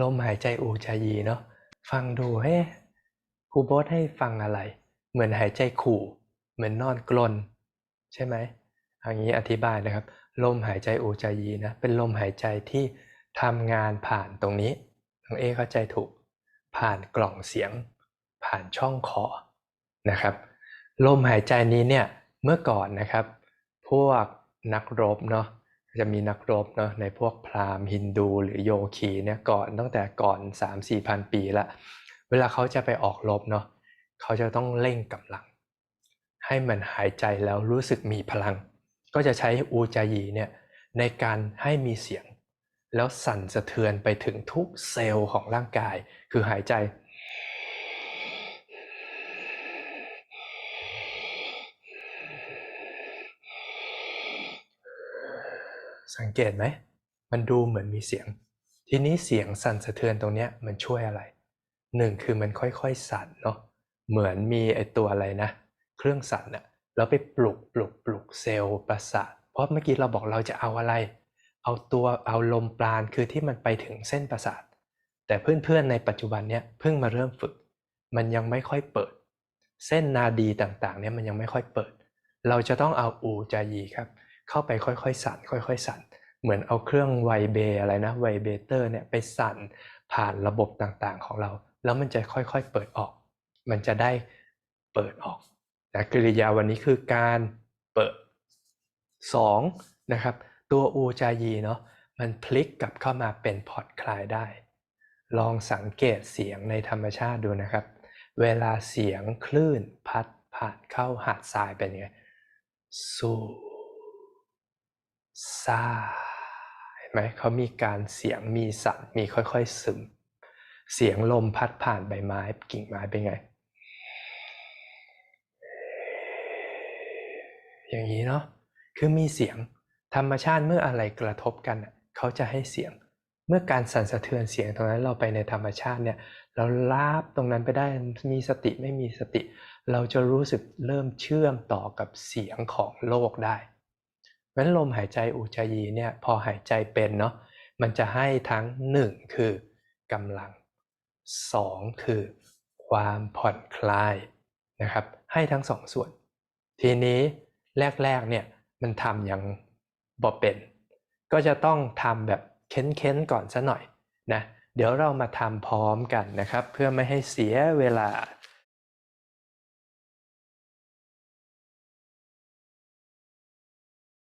ลมหายใจอูจายีเนาะฟังดูเฮ้ครูโบทให้ฟังอะไร เหมือนหายใจขู่ เหมือนนอนกลน ใช่ไหมอย่างนี้อธิบายนะครับ ลมหายใจอูจายีนะเป็นลมหายใจที่ทำงานผ่านตรงนี้น้องเอเข้าใจถูก ผ่านกล่องเสียง ผ่านช่องคอนะครับ ลมหายใจนี้เนี่ยเมื่อก่อนนะครับ พวกนักรบเนาะ จะมีนักรบเนาะในพวกพราหมณ์ฮินดูหรือโยคีเนี่ยก่อนตั้งแต่ก่อน 3 4พันปีละเวลาเขาจะไปออกรบเนาะเขาจะต้องเร่งกำลัง ให้มันหายใจแล้วรู้สึกมีพลัง ก็จะใช้อูจายีเนี่ยในการให้มีเสียง แล้วสั่นสะเทือนไปถึงทุกเซลล์ของร่างกาย คือหายใจ สังเกตไหม มันดูเหมือนมีเสียง ทีนี้เสียงสั่นสะเทือนตรงเนี้ยมันช่วยอะไรหนึ่งคือมันค่อยๆสั่นเนาะเหมือนมีไอตัวอะไรนะ เครื่องสั่นอะแล้วไปปลุกปลุกปลุกเซลล์ประสาทเพราะเมื่อกี้เราบอกเราจะเอาอะไร เอาตัวเอาลมปราณคือที่มันไปถึงเส้นประสาท แต่เพื่อนๆในปัจจุบันเนี้ยเพิ่งมาเริ่มฝึก มันยังไม่ค่อยเปิด เส้นนาดีต่างๆ เนี่ยมันยังไม่ค่อยเปิด เราจะต้องเอาอูจายีครับ เข้าไปค่อยๆ สั่นค่อยๆ สั่น เหมือนเอาเครื่องไวเบอะไรนะไวเบเตอร์เนี่ยไปสั่นผ่านระบบต่างๆของเรา แล้วมันจะค่อยๆเปิดออก มันจะได้เปิดออกนะกริยาวันนี้คือการเปิด 2. นะครับตัวอูจายีเนาะมันพลิกกลับเข้ามาเป็นผ่อนคลายได้ ลองสังเกตเสียงในธรรมชาติดูนะครับ เวลาเสียงคลื่นพัดผ่านเข้าหาดทรายเป็นยังไงสู้ ซาเห็นไหมเขามีการเสียงมีสั่นมีค่อยๆซึม เสียงลมพัดผ่านใบไม้กิ่งไม้เป็นไง อย่างนี้เนาะคือมีเสียงธรรมชาติเมื่ออะไรกระทบกันเขาจะให้เสียง เมื่อการสั่นสะเทือนเสียงตรงนั้นเราไปในธรรมชาติเนี่ยเราลาบตรงนั้นไปได้มีสติไม่มีสติ เราจะรู้สึกเริ่มเชื่อมต่อกับเสียงของโลกได้ เพราะฉะนั้นลมหายใจอุจจายีเนี่ยพอหายใจเป็นเนาะมันจะให้ทั้งหนึ่งคือกำลังสองคือความผ่อนคลายนะครับให้ทั้งสองส่วน ทีนี้แรกๆเนี่ยมันทำอย่างบ่เป็น ก็จะต้องทำแบบเค้นๆก่อนซะหน่อยนะเดี๋ยวเรามาทำพร้อมกันนะครับ เพื่อไม่ให้เสียเวลา